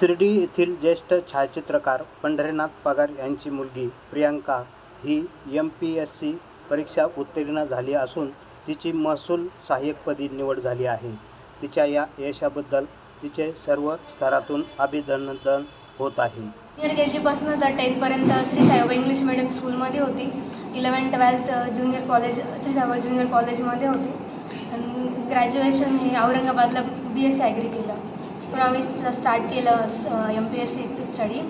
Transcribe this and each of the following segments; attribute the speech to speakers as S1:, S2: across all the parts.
S1: शिर्डी येथील ज्येष्ठ छायाचित्रकार पंढरीनाथ पगार यांची मुलगी प्रियांका ही एम पी एस सी परीक्षा उत्तीर्ण झाली असून तिची महसूल सहाय्यकपदी निवड झाली आहे. तिच्या या यशाबद्दल तिचे सर्व स्तरातून अभिनंदन होत आहे.
S2: ज्युनियर के जीपासून तर टेनपर्यंत श्री साईबाबा इंग्लिश मिडियम स्कूलमध्ये होती. Eleven twelfth junior college Shri Saibaba junior कॉलेजमध्ये होती. आणि ग्रॅज्युएशन हे औरंगाबादला बी एस सी ॲग्री केलं. एकोणावीसला स्टार्ट केलं M P S C study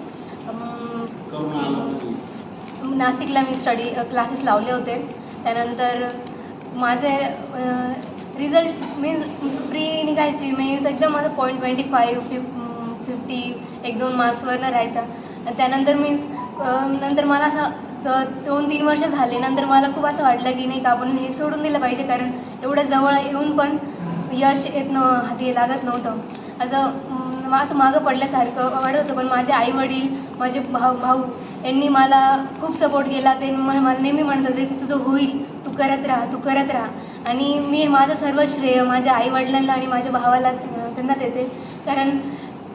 S2: नाशिकला मी स्टडी क्लासेस लावले होते. त्यानंतर माझे रिझल्ट मीन्स प्री निघायची मीन्स एकदम माझं point twenty five fif fifty एक दोन मार्क्सवरनं राहायचा. त्यानंतर मीन्स नंतर मला असं दोन तीन वर्ष झाले. नंतर मला खूप असं वाटलं की नाही का आपण हे सोडून दिलं पाहिजे कारण एवढं जवळ येऊन पण यश येत न हाती लागत नव्हतं. असं असं मागं पडल्यासारखं वाटत होतं. पण माझे आईवडील माझे भाऊ भाऊ यांनी मला खूप सपोर्ट केला. ते मला नेहमी म्हणत होते की तुझं होईल. तू करत राहा तू करत राहा. आणि मी माझं सर्व श्रेय माझ्या आईवडिलांना आणि माझ्या भावाला त्यांना देते. कारण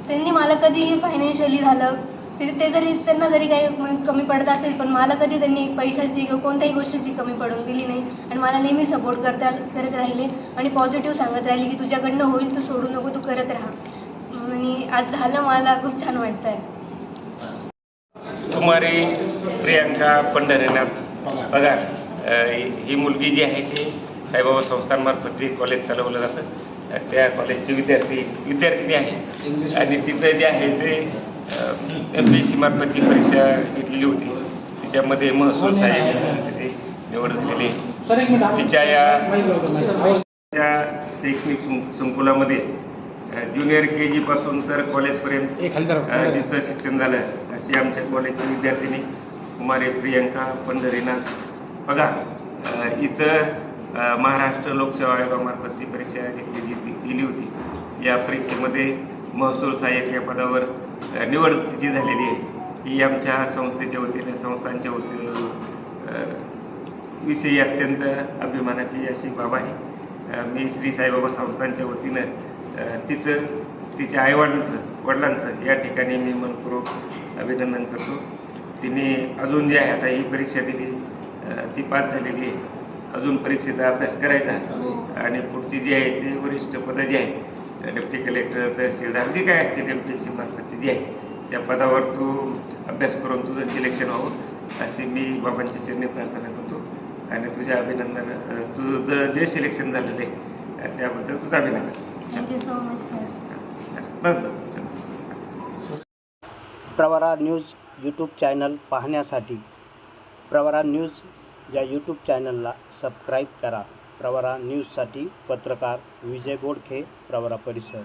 S2: त्यांनी मला कधी फायनान्शियली झालं ते ते जरी त्यांना जरी काही म- कमी पडत असेल पण मला कधी त्यांनी पैशाची किंवा कोणत्याही गोष्टीची कमी पडून दिली नाही. आणि मला नेहमी सपोर्ट करता करत राहिले आणि पॉझिटिव्ह सांगत राहिले की तुझ्याकडनं होईल तू सोडू नको तू करत राहा. आणि आज झालं मला खूप छान वाटतं आहे
S3: कुमारी प्रियांका पंढरीनाथ पगार ही मुलगी जी आहे ती साईबाबा संस्थांमार्फत जे कॉलेज चालवलं जातं त्या कॉलेजची विद्यार्थी विद्यार्थिनी आहे. आणि तिचं जे आहे ते एम पी एस सी मार्फतची परीक्षा घेतलेली होती. तिच्यामध्ये महसूल म्हणून तिची निवड झालेली तिच्या या शैक्षणिक संकुलामध्ये ज्युनियर के जी पासून तर कॉलेजपर्यंत जिचं शिक्षण झालं. अशी आमच्या कॉलेजची विद्यार्थिनी कुमारी प्रियंका पंढरीनाथ अ, हिचं महाराष्ट्र लोकसेवा आयोगामार्फत ती परीक्षा घेतलेली ती- दिली होती. या परीक्षेमध्ये महसूल सहाय्यक या पदावर निवड तिची झालेली आहे ही आमच्या संस्थेच्या वतीने संस्थांच्या वतीने विषयी अत्यंत अभिमानाची अशी बाब आहे. मी श्री साईबाबा संस्थांच्या वतीनं तिचं तिच्या आईवडिलांचं वडिलांचं या ठिकाणी मी मनपूर्वक अभिनंदन करतो. तिने अजून जे आहे आता ही परीक्षा दिली ती पास झालेली आहे. अजून परीक्षेचा अभ्यास करायचा आणि पुढची जी आहे ती वरिष्ठ पदं जी आहे डेप्टी कलेक्टर तहसीलदार जे काय असतील एम पी एस सी मार्फतची जी आहे त्या पदावर तू अभ्यास करून तुझं सिलेक्शन व्हावं अशी मी बाबांच्या चरणी प्रार्थना करतो. आणि तुझ्या अभिनंदन तुझं जे सिलेक्शन झालेलं आहे त्याबद्दल तुझं अभिनंदन.
S2: Thank you so much sir
S3: बस बस चल.
S1: प्रवरा न्यूज यूट्यूब चॅनल पाहण्यासाठी प्रवरा न्यूज या यूट्यूब चॅनलला सबस्क्राईब करा. प्रवरा न्यूजसाठी पत्रकार विजय बोडखे प्रवरा परिसर.